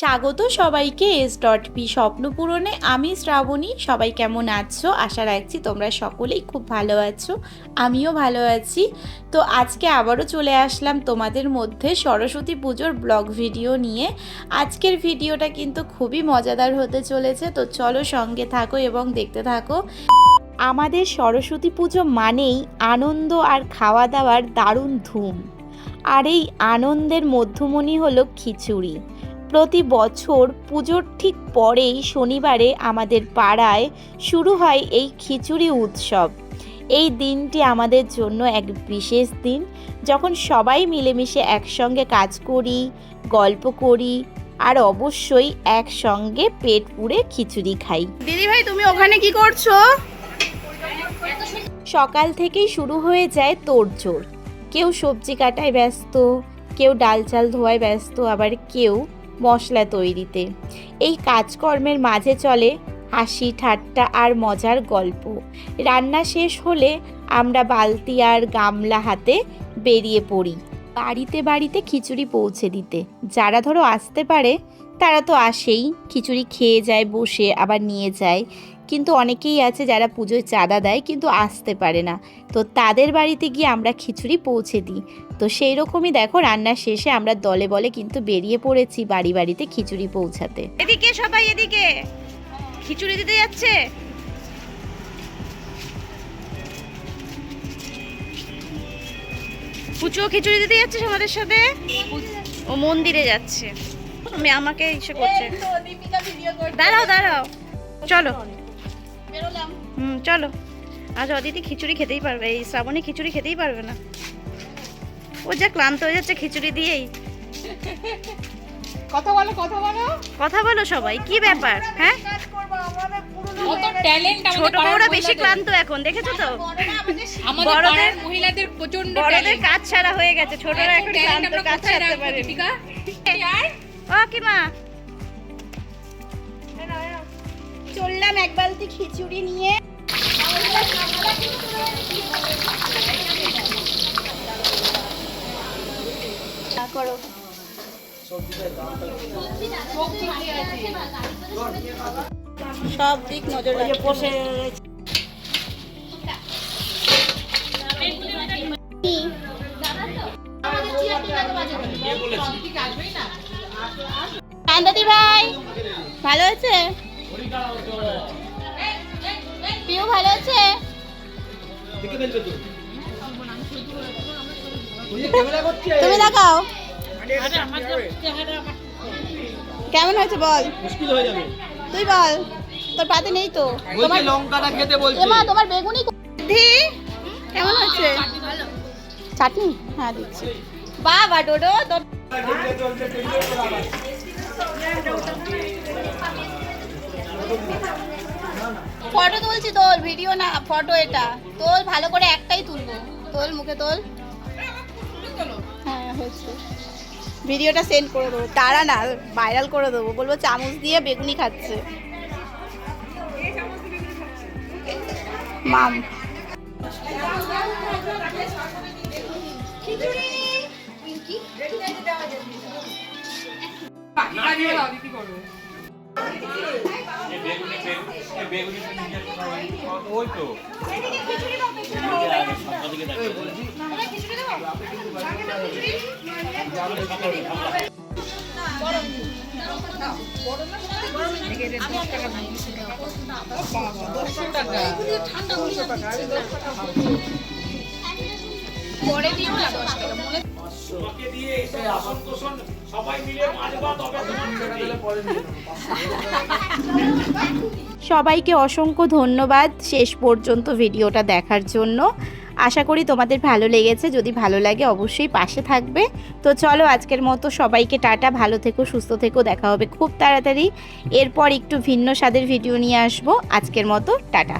স্বাগত সবাইকে S dot P স্বপ্ন পূরণে। আমি শ্রাবণী, সবাই কেমন আছো? আশা রাখছি তোমরা সকলেই খুব ভালো আছো, আমিও ভালো আছি। তো আজকে আবারও চলে আসলাম তোমাদের মধ্যে সরস্বতী পুজোর ব্লগ ভিডিও নিয়ে। আজকের ভিডিওটা কিন্তু খুবই মজাদার হতে চলেছে। তো চলো সঙ্গে থাকো এবং দেখতে থাকো। আমাদের সরস্বতী পুজো মানেই আনন্দ আর খাওয়া দাওয়ার দারুণ ধুম। আর এই আনন্দের মধ্যমণি হলো খিচুড়ি। প্রতি বছর পুজোর ঠিক পরেই শনিবারে আমাদের পাড়ায় শুরু হয় এই খিচুড়ি উৎসব। এই দিনটি আমাদের জন্য এক বিশেষ দিন। যখন সবাই মিলেমিশে একসঙ্গে কাজ করি গল্প করি আর অবশ্যই একসঙ্গে পেট পুড়ে খিচুড়ি খাই। দিদি ভাই তুমি ওখানে কি করছ? সকাল থেকেই শুরু হয়ে যায় তোড়জোড়। কেউ সবজি কাটায় ব্যস্ত কেউ ডাল চাল ধোয়ায় ব্যস্ত আবার কেউ মশলা তৈরিতে। এই কাজকর্মের মাঝে চলে হাসি, ঠাট্টা আর মজার গল্প। রান্না শেষ হলে আমরা বালতি আর গামলা হাতে বেরিয়ে পড়ি। বাড়িতে বাড়িতে খিচুড়ি পৌঁছে দিতে। যারা ধরো আসতে পারে, তারা তো আসেই। খিচুড়ি খেয়ে যায়, বসে আবার নিয়ে যায়। কিন্তু অনেকেই আছে যারা পুজোয় চাঁদা দেয় কিন্তু আসতে পারে না। তো তাদের বাড়িতে গিয়ে আমরা খিচুড়ি পৌঁছে দিই। তো সেই রকমই দেখো রান্নার শেষে আমরা দলে বলে কিন্তু বেরিয়ে পড়েছি বাড়ি বাড়িতে খিচুড়ি পৌঁছাতে। এদিকে সবাই এদিকে। খিচুড়ি দিতে যাচ্ছে। পুচো খিচুড়ি দিতে যাচ্ছে আমাদের সাথে। ও মন্দিরে যাচ্ছে। আমি আমাকে ইসে করছে। দাঁড়াও দাঁড়াও। চলো। হুম চলো। আজ অদিতি খিচুড়ি খেতেই পারবে এই শ্রাবণী খিচুড়ি খেতেই পারবে না। ও যা ক্লান্ত হয়ে যাচ্ছে খিচুড়ি দিয়েই। কথা বলো কথা বলো। কথা বলো সবাই কি ব্যাপার হ্যাঁ? কত ট্যালেন্ট ছোট বউরা বেশি ক্লান্ত এখন দেখেছ তো? বড়দের- মহিলাদের প্রচণ্ড বড়দের কাজ ছাড়া হয়ে গেছে ছোটরা এখন ক্লান্ত কাজ ছাড়তে পারে ও কি মা? চললাম এক বালতি খিচুড়ি নিয়ে। করো। সব দিক নজর বসে কান্দাদি ভাই ভালো আছে? পিউ ভালো আছে তুমি দেখাও কেমন হয়েছে বল মুশকিল হয়ে যাবে তুই বল তোর পাতে নেই তো বলছি লঙ্কাটা খেতে বলছি এমা তোমার বেগুনি দি কেমন হয়েছে চাটনি হ্যাঁ দিচ্ছি বাবা ডোডো তোর ফটো তুলছি তোল ভিডিও না, ফটো এটা। তোল ভালো করে একটাই তুলবো। তোল মুখে তোল হ্যাঁ ভিডিওটা সেন্ড করে দেবো। তারা না ভাইরাল করে দেবো। বলব চামচ দিয়ে বেগুনি খাচ্ছে। মাম। ওই তো। তোমাকে দিয়ে এসে আসন কোষণ সবাই মিলে মাজবা তবে সবাইকে অসংখ্য ধন্যবাদ শেষ পর্যন্ত ভিডিওটা দেখার জন্য। আশা করি তোমাদের ভালো লেগেছে। যদি ভালো লাগে অবশ্যই পাশে থাকবে। তো চলো আজকের মতো সবাইকে টাটা ভালো থেকো সুস্থ থেকো দেখা হবে খুব তাড়াতাড়ি। এরপর একটু ভিন্ন স্বাদের ভিডিও নিয়ে আসব। আজকের মতো টাটা।